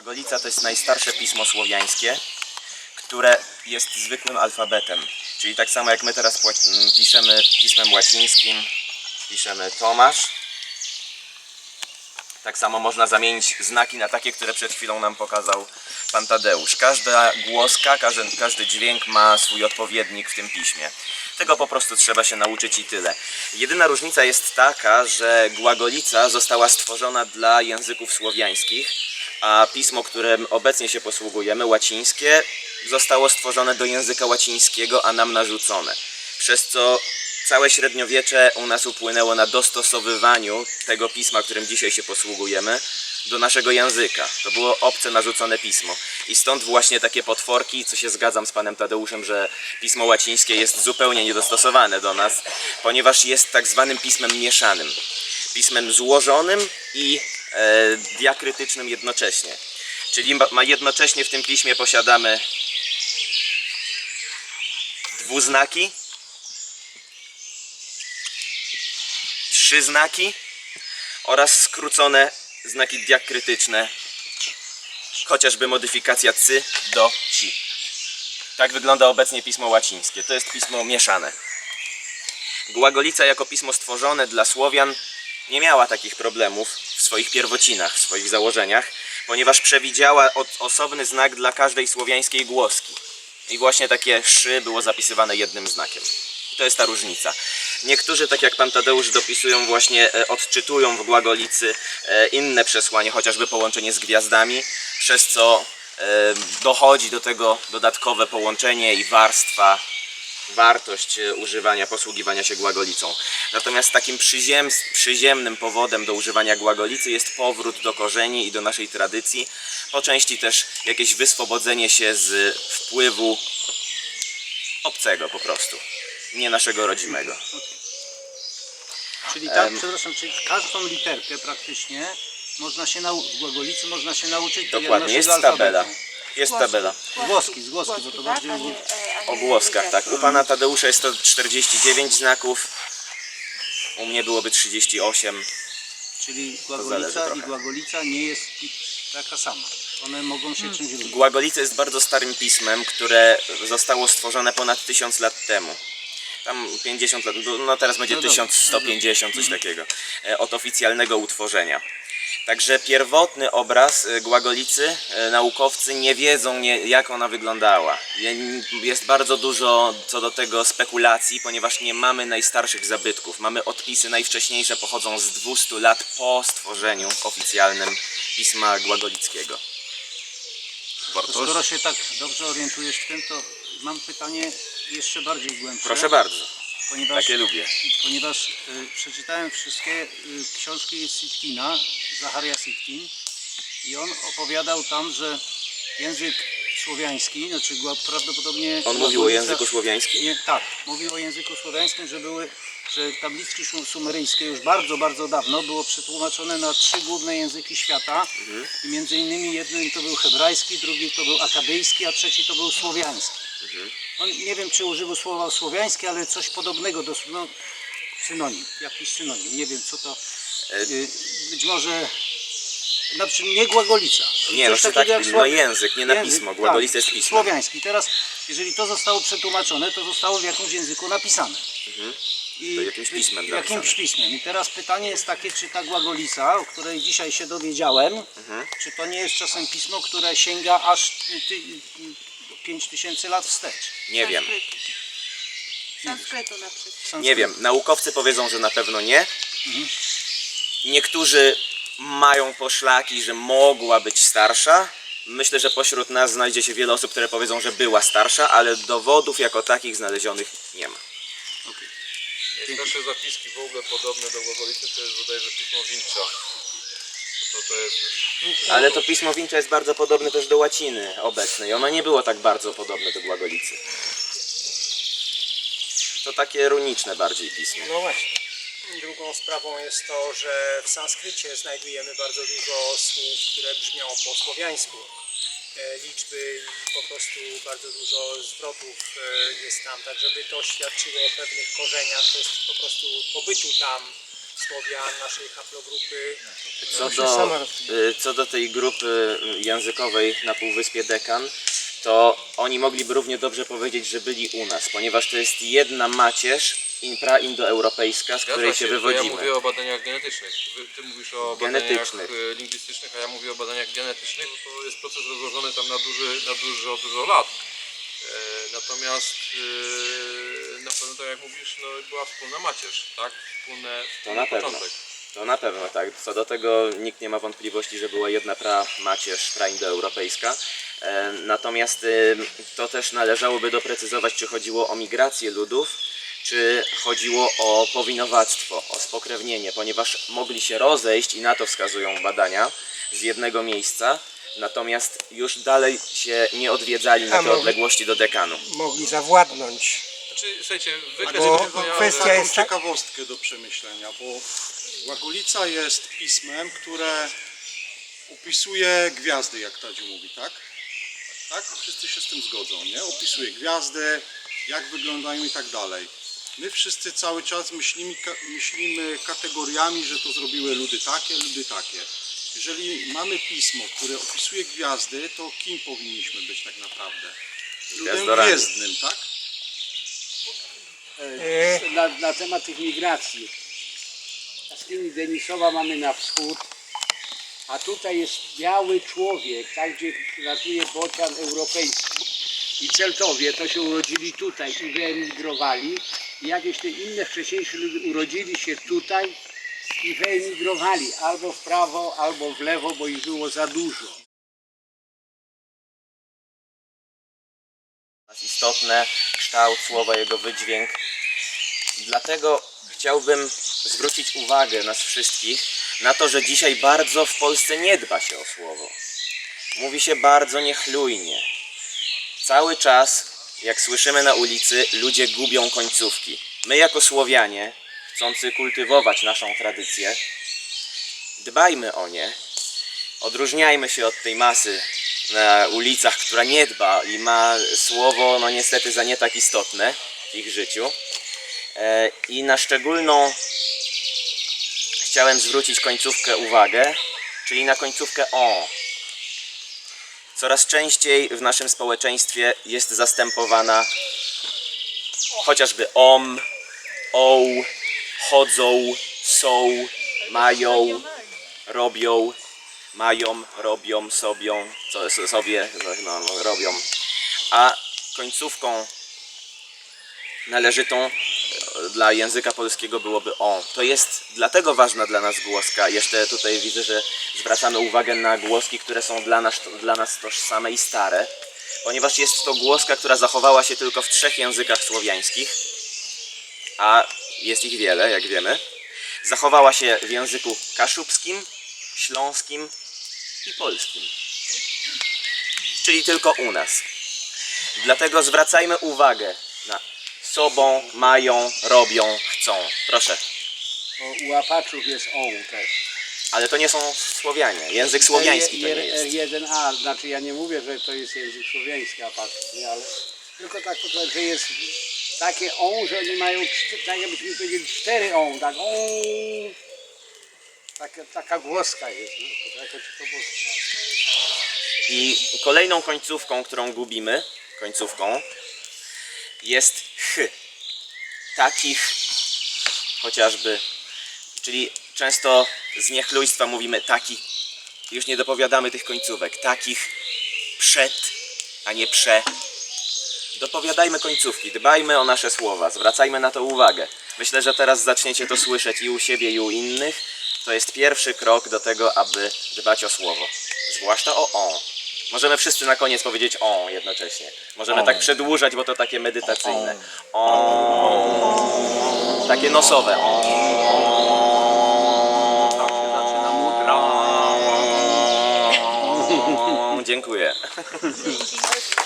Łagolica to jest najstarsze pismo słowiańskie, które jest zwykłym alfabetem. Czyli tak samo jak my teraz piszemy pismem łacińskim, piszemy Tomasz. Tak samo można zamienić znaki na takie, które przed chwilą nam pokazał pan Tadeusz. Każda głoska, każdy, każdy dźwięk ma swój odpowiednik w tym piśmie. Tego po prostu trzeba się nauczyć i tyle. Jedyna różnica jest taka, że głagolica została stworzona dla języków słowiańskich, a pismo, którym obecnie się posługujemy, łacińskie, zostało stworzone do języka łacińskiego, a nam narzucone. Przez co całe średniowiecze u nas upłynęło na dostosowywaniu tego pisma, którym dzisiaj się posługujemy, do naszego języka. To było obce narzucone pismo. I stąd właśnie takie potworki, co się zgadzam z panem Tadeuszem, że pismo łacińskie jest zupełnie niedostosowane do nas, ponieważ jest tak zwanym pismem mieszanym. Pismem złożonym i diakrytycznym jednocześnie. Czyli ma, jednocześnie w tym piśmie posiadamy dwuznaki, trzy znaki oraz skrócone znaki diakrytyczne, chociażby modyfikacja cy do ci. Tak wygląda obecnie pismo łacińskie. To jest pismo mieszane. Głagolica jako pismo stworzone dla Słowian nie miała takich problemów swoich pierwocinach, w swoich założeniach, ponieważ przewidziała osobny znak dla każdej słowiańskiej głoski. I właśnie takie szy było zapisywane jednym znakiem. To jest ta różnica. Niektórzy, tak jak pan Tadeusz, dopisują właśnie, e, odczytują w głagolicy e, inne przesłanie, chociażby połączenie z gwiazdami, przez co e, dochodzi do tego dodatkowe połączenie i warstwa wartość e, używania, posługiwania się głagolicą. Natomiast takim przyziem, przyziemnym powodem do używania głagolicy jest powrót do korzeni i do naszej tradycji. Po części też jakieś wyswobodzenie się z wpływu obcego po prostu, nie naszego rodzimego. Czyli tak, przepraszam, czyli każdą literkę praktycznie można się nauczyć, w głagolicy można się nauczyć Dokładnie, jest tabela. Jest tabela. Głosky, z głoski, bo to tak? bardziej e, O głoskach, tak. U pana Tadeusza jest to 49 znaków, u mnie byłoby 38. Czyli głagolica trochę. i głagolica nie jest taka sama. One mogą się czymś różnić. Głagolica jest bardzo starym pismem, które zostało stworzone ponad 1000 lat temu. Tam 50 lat, no- no teraz będzie No dobra. 1150, coś takiego, e, od oficjalnego utworzenia. Także pierwotny obraz e, głagolicy e, naukowcy nie wiedzą nie, jak ona wyglądała. Je- Jest bardzo dużo co do tego spekulacji, ponieważ nie mamy najstarszych zabytków. Mamy odpisy najwcześniejsze pochodzą z 200 lat po stworzeniu oficjalnym pisma głagolickiego. To skoro się tak dobrze orientujesz w tym, to mam pytanie jeszcze bardziej głębsze. Proszę bardzo, ponieważ, takie lubię. ponieważ y, przeczytałem wszystkie y, książki Sitkina, Zacharia Sitkin i on opowiadał tam, że język słowiański, znaczy gła- prawdopodobnie... On mówił o języku słowiańskim? Nie, tak, mówił o języku słowiańskim, że były, że tabliczki sumeryjskie już bardzo, bardzo dawno było przetłumaczone na trzy główne języki świata Mhm. i między innymi jednym to był hebrajski, drugi to był akadyjski, a trzeci to był słowiański. Mhm. On, nie wiem czy używał słowa słowiański, ale coś podobnego do no, synonim, jakiś synonim, nie wiem co to, E, y, być może, znaczy nie głagolica. Nie, no takiego tak, jak no język, nie na Język, pismo. Głagolica tak, jest pismo. Słowiański. Teraz, jeżeli to zostało przetłumaczone, to zostało w jakimś języku napisane. I Mhm. To jakimś pismem Jakimś napisane. pismem. I teraz pytanie jest takie, czy ta głagolica, o której dzisiaj się dowiedziałem, Mhm. czy to nie jest czasem pismo, które sięga aż 5000 lat wstecz. Nie wiem, Sanskrytu na przykład. nie wiem. Naukowcy powiedzą, że na pewno nie. Mhm. Niektórzy mają poszlaki, że mogła być starsza. Myślę, że pośród nas znajdzie się wiele osób, które powiedzą, że była starsza, ale dowodów jako takich znalezionych nie ma. Najstarsze zapiski w ogóle podobne do Głagolicy to jest bodajże pismo Wincza. To, to jest już... Ale to pismo Wincza jest bardzo podobne też do łaciny obecnej. Ono nie było tak bardzo podobne do Głagolicy. To takie runiczne bardziej pismo. No właśnie. Drugą sprawą jest to, że w sanskrycie znajdujemy bardzo dużo słów, które brzmią po słowiańsku. E, Liczby i po prostu bardzo dużo zwrotów e, jest tam, tak żeby to świadczyło o pewnych korzeniach, to jest po prostu pobytu tam Słowian, naszej haplogrupy. Co do, y, co do tej grupy y, językowej na Półwyspie Dekan, to oni mogliby równie dobrze powiedzieć, że byli u nas, ponieważ to jest jedna macierz in- praindoeuropejska, z której się się, to ja wywodzimy. mówię o badaniach genetycznych. Ty mówisz o Genetycznych. badaniach e, lingwistycznych, a ja mówię o badaniach genetycznych. To jest proces rozłożony tam na, duży, na dużo, dużo lat. E, Natomiast na pewno, tak jak mówisz, no, była wspólna macierz, tak? Wspólne, To wspólny na pewno. początek. To na pewno tak. Co do tego nikt nie ma wątpliwości, że była jedna pra macierz praindoeuropejska. E, Natomiast y, to też należałoby doprecyzować, czy chodziło o migrację ludów, czy chodziło o powinowactwo, o spokrewnienie, ponieważ mogli się rozejść i na to wskazują badania z jednego miejsca, natomiast już dalej się nie odwiedzali na A te mogli- odległości do dekanu. Mogli zawładnąć. Znaczy, słuchajcie, wykres Bo wyjaśnienia, kwestia jest tak- ciekawostkę do przemyślenia, bo Łagulica jest pismem, które opisuje gwiazdy, jak Tadziu mówi, tak? Tak? Wszyscy się z tym zgodzą, nie? Opisuje gwiazdy, jak wyglądają i tak dalej. My wszyscy cały czas myślimy, ka- myślimy kategoriami, że to zrobiły ludy takie, ludy takie. Jeżeli mamy pismo, które opisuje gwiazdy, to kim powinniśmy być tak naprawdę? Ludem Gwiazdorami. gwiezdnym, tak? E, na, na temat tych migracji. Jaskini Denisowa mamy na wschód, a tutaj jest biały człowiek, tak gdzie latuje bocian europejski. I Celtowie to się urodzili tutaj i wyemigrowali. I jakieś te inne wcześniejsze ludy urodzili się tutaj i wyemigrowali albo w prawo, albo w lewo, bo ich było za dużo. istotne, kształt słowa, jego wydźwięk. Dlatego chciałbym zwrócić uwagę nas wszystkich na to, że dzisiaj bardzo w Polsce nie dba się o słowo. Mówi się bardzo niechlujnie. Cały czas, jak słyszymy na ulicy, ludzie gubią końcówki. My jako Słowianie, chcący kultywować naszą tradycję, dbajmy o nie, odróżniajmy się od tej masy na ulicach, która nie dba i ma słowo, no niestety za nie tak istotne w ich życiu. E, I na szczególną chciałem zwrócić końcówkę uwagę, czyli na końcówkę o. Coraz częściej w naszym społeczeństwie jest zastępowana chociażby om, oł, chodzą, są, mają, robią mają, robią, sobią, co, sobie, no, robią. A końcówką należytą dla języka polskiego byłoby on. To jest dlatego ważna dla nas głoska. Jeszcze tutaj widzę, że zwracamy uwagę na głoski, które są dla nas, dla nas tożsame i stare, ponieważ jest to głoska, która zachowała się tylko w trzech językach słowiańskich, a jest ich wiele, jak wiemy. Zachowała się w języku kaszubskim, śląskim i polskim. Czyli tylko u nas. Dlatego zwracajmy uwagę sobą, mają, robią, chcą. Proszę. U Apaczów jest on też. Ale to nie są Słowianie. Język słowiański to nie jest. R1A, znaczy ja nie mówię, że to jest język słowiański Apaczów, nie, ale tylko tak pokażę, że jest takie on, że oni mają, czty- tak jakbyśmy powiedzieli, cztery on, tak on. Taka, taka głoska jest, no, to jako ci to było. I kolejną końcówką, którą gubimy, końcówką, jest. Takich chociażby, czyli często z niechlujstwa mówimy taki, już nie dopowiadamy tych końcówek, takich przed, a nie prze. Dopowiadajmy końcówki, dbajmy o nasze słowa, zwracajmy na to uwagę. Myślę, że teraz zaczniecie to słyszeć i u siebie, i u innych. To jest pierwszy krok do tego, aby dbać o słowo. Zwłaszcza o on. Możemy wszyscy na koniec powiedzieć on jednocześnie. Możemy tak przedłużać, bo to takie medytacyjne. On. Takie nosowe. On. Tak się zaczyna mudra. Dziękuję.